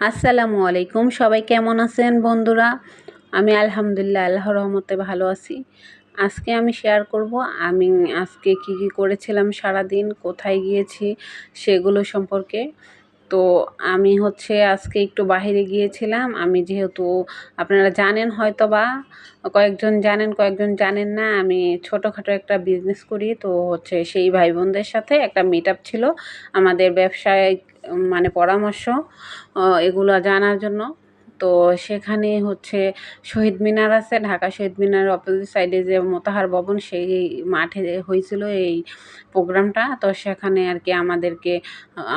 আসসালামু আলাইকুম। সবাই কেমন আছেন বন্ধুরা? আমি আলহামদুলিল্লাহ আল্লাহ রহমতে ভালো আছি। আজকে আমি শেয়ার করব, আমি আজকে কি কি করেছিলাম সারা দিন কোথায় গিয়েছি, সেগুলো সম্পর্কে। তো আমি হচ্ছে আজকে একটু বাহিরে গিয়েছিলাম। আমি যেহেতু আপনারা জানেন হয়তো বা কয়েকজন জানেন কয়েকজন জানেন না, আমি ছোটোখাটো একটা বিজনেস করি। তো হচ্ছে সেই ভাই বোনদের সাথে একটা মিট ছিল, আমাদের ব্যবসায় মানে পরামর্শ এগুলো জানার জন্য। তো সেখানে হচ্ছে শহীদ মিনার আছে, ঢাকা শহীদ মিনার অপোজিট সাইডে যে মোতাহার ভবন সেই মাঠে হয়েছিল এই প্রোগ্রামটা। তো সেখানে আর কি আমাদেরকে,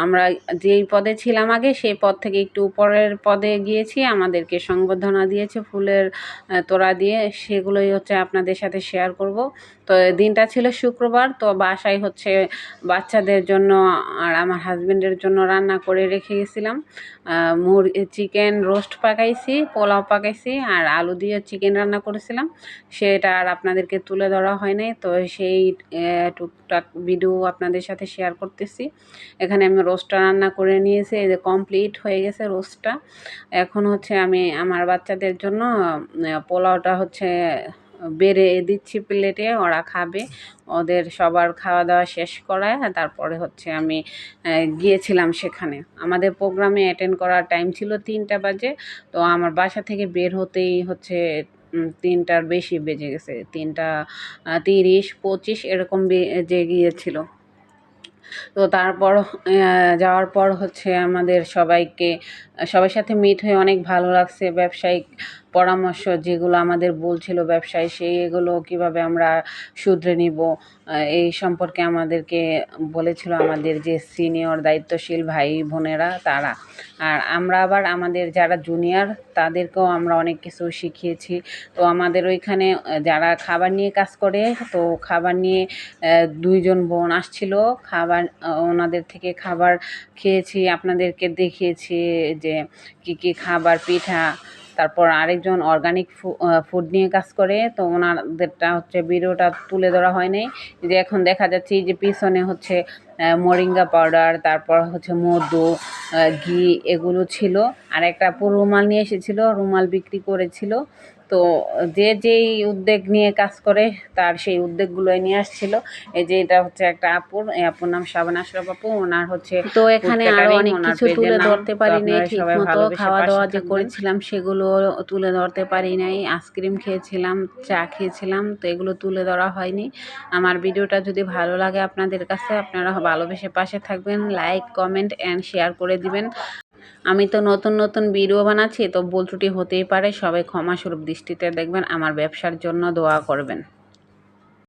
আমরা যেই পদে ছিলাম আগে সেই পদ থেকে একটু উপরের পদে গিয়েছি, আমাদেরকে সংবর্ধনা দিয়েছে ফুলের তোড়া দিয়ে। সেগুলোই হচ্ছে আপনাদের সাথে শেয়ার করব। তো দিনটা ছিল শুক্রবার, তো বাসায় হচ্ছে বাচ্চাদের জন্য আর আমার হাজব্যান্ডের জন্য রান্না করে রেখে গেছিলাম। মুর চিকেন রোস্ট পাকাইছি, পোলাও পাকাইছি আর আলু দিয়ে চিকেন রান্না করেছিলাম। সেটা আর আপনাদেরকে তুলে ধরা হয় নাই, তো সেই টুকটাক ভিডিও আপনাদের সাথে শেয়ার করতেছি। এখানে আমি রোস্টটা রান্না করে নিয়েছি, এই যে কমপ্লিট হয়ে গেছে রোস্টটা এখন হচ্ছে আমি আমার বাচ্চাদের জন্য পোলাওটা হচ্ছে বেড়ে দিচ্ছি প্লেটে, ওরা খাবে। ওদের সবার খাওয়া দাওয়া শেষ করায় তারপরে হচ্ছে আমি গিয়েছিলাম সেখানে। আমাদের প্রোগ্রামে অ্যাটেন্ড করার টাইম ছিল তিনটা বাজে, তো আমার বাসা থেকে বের হতেই হচ্ছে তিনটার বেশি বেজে গেছে। তিনটা তিরিশ, পঁচিশ এরকম বেজে গিয়েছিল। তো তারপর যাওয়ার পর হচ্ছে আমাদের সবাইকে, সবার সাথে মিট হয়ে অনেক ভালো লাগছে। ব্যবসায়িক পরামর্শ যেগুলো আমাদের বলছিল ব্যবসায়, সেই এগুলো কীভাবে আমরা শুধরে নিব? এই সম্পর্কে আমাদেরকে বলেছিল আমাদের যে সিনিয়র দায়িত্বশীল ভাই বোনেরা, তারা। আর আমরা আবার আমাদের যারা জুনিয়র তাদেরকেও আমরা অনেক কিছু শিখিয়েছি। তো আমাদের ওইখানে, যারা খাবার নিয়ে কাজ করে, তো খাবার নিয়ে দুইজন বোন আসছিল। খাবার, ওনাদের থেকে খাবার খেয়েছি, আপনাদেরকে দেখিয়েছি যে কী কী খাবার, পিঠা তারপর আরেকজন অর্গানিক ফুড নিয়ে কাজ করে, তো ওনাদেরটা হচ্ছে ভিডিওটা তুলে ধরা হয়নি যে এখন দেখা যাচ্ছে যে পিছনে হচ্ছে মরিঙ্গা পাউডার তারপর হচ্ছে মধু ঘি এগুলো ছিল। আর একটা পুরো রুমাল নিয়ে এসেছিল রুমাল বিক্রি করেছিল। তো যে যেই উদ্যোগ নিয়ে কাজ করে তার সেই উদ্যোগগুলোই নিয়ে আসছিল। এই যে এটা হচ্ছে একটা আপুর এই আপুর নাম শাবানা আশরাফ আপু। ওনার হচ্ছে তো এখানে আরও অনেক কিছু তুলে ধরতে পারি নাই ঠিক মতো খাওয়া দাওয়া যে করেছিলাম সেগুলো তুলে ধরতে পারি নাই আইসক্রিম খেয়েছিলাম চা খেয়েছিলাম তো এগুলো তুলে ধরা হয়নি। আমার ভিডিওটা যদি ভালো লাগে আপনাদের কাছে আপনারা ভালোবেসে পাশে থাকবেন। লাইক কমেন্ট অ্যান্ড শেয়ার করে দিবেন। আমি তো নতুন নতুন ভিডিও বানাচ্ছি, তো ভুল ত্রুটি হতেই পারে, সবাই ক্ষমাস্বরূপ দৃষ্টিতে দেখবেন, আমার ব্যবসার জন্য দোয়া করবেন।